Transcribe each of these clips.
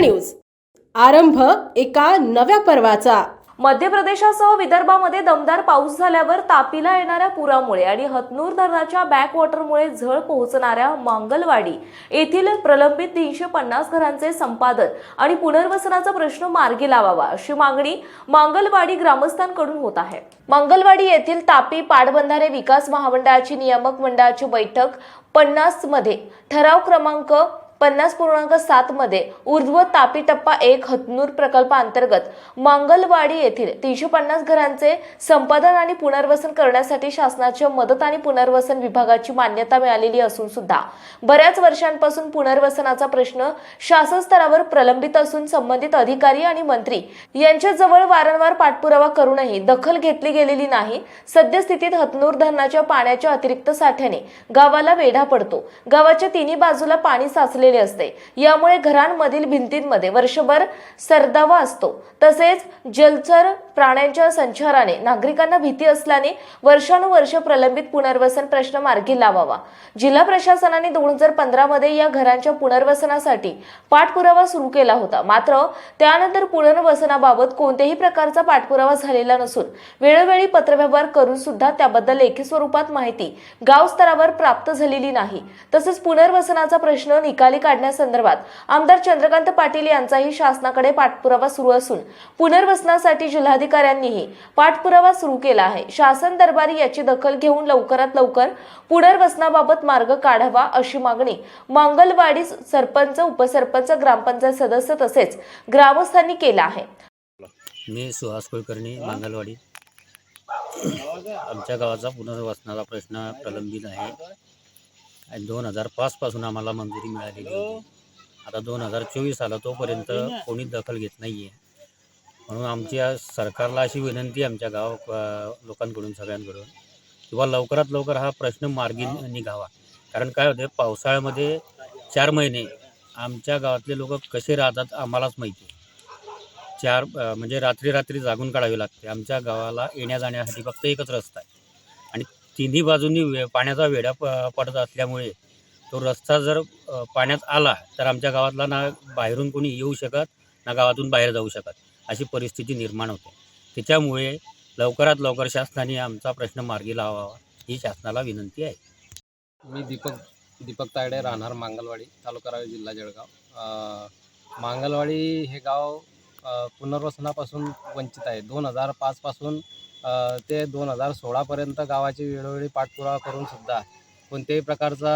News. आरंभ एका नव्या पर्वाचा. मध्य प्रदेशासह विदर्भामध्ये दमदार पाऊस झाल्यावर तापीला येणाऱ्या पुरामुळे आणि हतनूर धरणाच्या बॅकवॉटरमुळे झळ पोहोचणाऱ्या मांगलवाडी येथील प्रलंबित तीनशे पन्नास घरांचे संपादन आणि पुनर्वसनाचा प्रश्न मार्गी लावावा अशी मागणी मांगलवाडी ग्रामस्थांकडून होत आहे. मंगलवाडी येथील तापी पाटबंधारे विकास महामंडळाची नियामक मंडळाची बैठक पन्नासमध्ये ठराव क्रमांक पन्नास पूर्णांक सात मध्ये ऊर्ध्व तापी टप्पा एक हतनूर प्रकल्पाअंतर्गत मंगलवाडी येथील तीनशे पन्नास घरांचे संपादन आणि पुनर्वसन करण्यासाठी शासनाच्या मदत आणि पुनर्वसन विभागाची मान्यता मिळालेली असून सुद्धा बऱ्याच वर्षांपासून पुनर्वसनाचा प्रश्न शासन स्तरावर प्रलंबित असून संबंधित अधिकारी आणि मंत्री यांच्याजवळ वारंवार पाठपुरावा करूनही दखल घेतली गेलेली नाही. सद्यस्थितीत हतनूर धरणाच्या पाण्याच्या अतिरिक्त साठ्याने गावाला वेढा पडतो. गावाच्या तिन्ही बाजूला पाणी साचले साचलेले असते. यामुळे घरांमधील भिंतींमध्ये वर्षभर सरदावा असतो. तसेच जलचर प्राण्यांच्या संचाराने नागरिकांना भीती असल्याने वर्षानुवर्ष प्रलंबित पुनर्वसन प्रश्न मार्गी लावावा. जिल्हा प्रशासनाने दोन हजार पंधरा मध्ये या घरांच्या पुनर्वसनासाठी पाठपुरावा सुरू केला होता. मात्र त्यानंतर पुनर्वसनाबाबत कोणत्याही प्रकारचा पाठपुरावा झालेला नसून वेळोवेळी पत्रव्यवहार करून सुद्धा त्याबद्दल लेखी स्वरूपात माहिती गाव स्तरावर प्राप्त झालेली नाही. तसेच पुनर्वसनाचा प्रश्न निकाली काढण्यासंदर्भात आमदार चंद्रकांत पाटील यांचाही शासनाकडे पाठपुरावा सुरू असून पुनर्वसनासाठी अधिकाऱ्यांनीही पाठपुरावा सुरू केला आहे. शासन दरबारी याची दखल घेऊन लवकरात लवकर पुनर्वसनाबाबत मार्ग काढावा अशी मागणी मंगलवाडी सरपंच उपसरपंच ग्रामपंचायत सदस्य तसेच ग्रामस्थांनी केला आहे. मी सुहास कुलकर्णी मांगलवाडी. आमच्या गावाचा पुनर्वसनाचा प्रश्न प्रलंबित आहे. आणि दोन हजार पाचपासून आम्हाला मंजुरी मिळालेली होती. आता दोन हजार चोवीस आला तोपर्यंत कोणीच दखल घेत नाही आहे म्हणून आमची आज सरकारला अशी विनंती आहे आमच्या गाव लोकांकडून सगळ्यांकडून किंवा लवकरात लवकर हा प्रश्न मार्गी निघावा. कारण काय होते पावसाळ्यामध्ये चार महिने आमच्या गावातले लोक कसे राहतात आम्हालाच माहिती आहे. चार म्हणजे रात्री रात्री जागून काढावी लागते. आमच्या गावाला येण्या जाण्यासाठी फक्त एकच रस्ता आहे. आणि तिन्ही बाजूंनी वे पाण्याचा वेढा प पडत असल्यामुळे तो रस्ता जर पाण्यात आला तर आमच्या गावातला ना बाहेरून कोणी येऊ शकत ना गावातून बाहेर जाऊ शकत. अशी परिस्थिती निर्माण होते. त्याच्यामुळे लवकरात लवकर शासनाने आमचा प्रश्न मार्गी लावावा ही शासनाला विनंती आहे. मी दीपक दीपक तायडे राहणार मांगलवाडी तालुका रावे जिल्हा जळगाव. मांगलवाडी हे गाव पुनर्वसनापासून वंचित आहे. दोन हजार पाचपासून ते दोन हजार सोळापर्यंत गावाची वेळोवेळी पाठपुरावा करून सुद्धा कोणत्याही प्रकारचा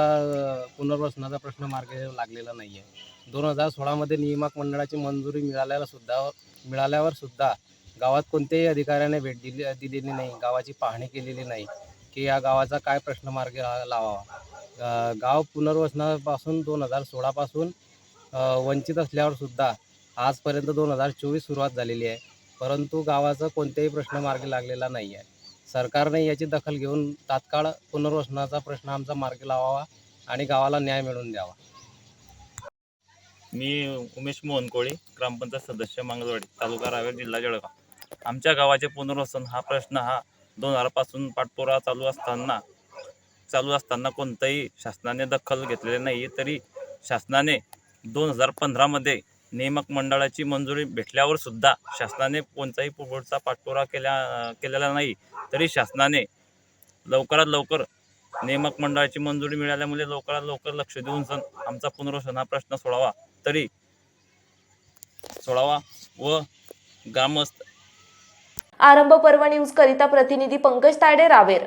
पुनर्वसनाचा प्रश्न मार्गे लागलेला नाही आहे दोन हजार सोळामध्ये नियामक मंडळाची मंजुरी मिळाल्याला सुद्धा मिळाल्यावर सुद्धा गावात कोणत्याही अधिकाऱ्याने भेट दिली दिलेली नाही गावाची पाहणी केलेली नाही की या गावाचा काय प्रश्न मार्गी ला- लावावा. गाव पुनर्वसनापासून दोन हजार सोळापासून वंचित असल्यावर सुद्धा आजपर्यंत दोन हजार चोवीस सुरुवात झालेली आहे. परंतु गावाचा कोणत्याही प्रश्न मार्गी लागलेला नाही आहे सरकारने याची दखल घेऊन तात्काळ पुनर्वसनाचा प्रश्न आमचा मार्गी लावावा आणि गावाला न्याय मिळवून द्यावा. मी उमेश मोहन कोळी ग्रामपंचायत सदस्य मंगळवाडी तालुका रावेर जिल्हा जळगाव. आमच्या गावाचे पुनर्वसन हा प्रश्न हा दोन हजारपासून पाठपुरा चालू असताना चालू असताना कोणताही शासनाने दखल घेतलेली नाही तरी शासनाने दोन हजार पंधरामध्ये नियामक मंडळाची मंजुरी भेटल्यावर सुद्धा शासनाने कोणताही पुढचा पाठपुरा केल्या केलेला नाही तरी शासनाने लवकरात लवकर नियामक मंडळाची मंजुरी मिळाल्यामुळे लवकरात लवकर लक्ष देऊन सण आमचा पुनर्वसन हा प्रश्न सोडावा तरी सोडावा व ग्रामस्थ आरंभ पर्व न्यूज करिता प्रतिनिधी पंकज तायडे रावेर.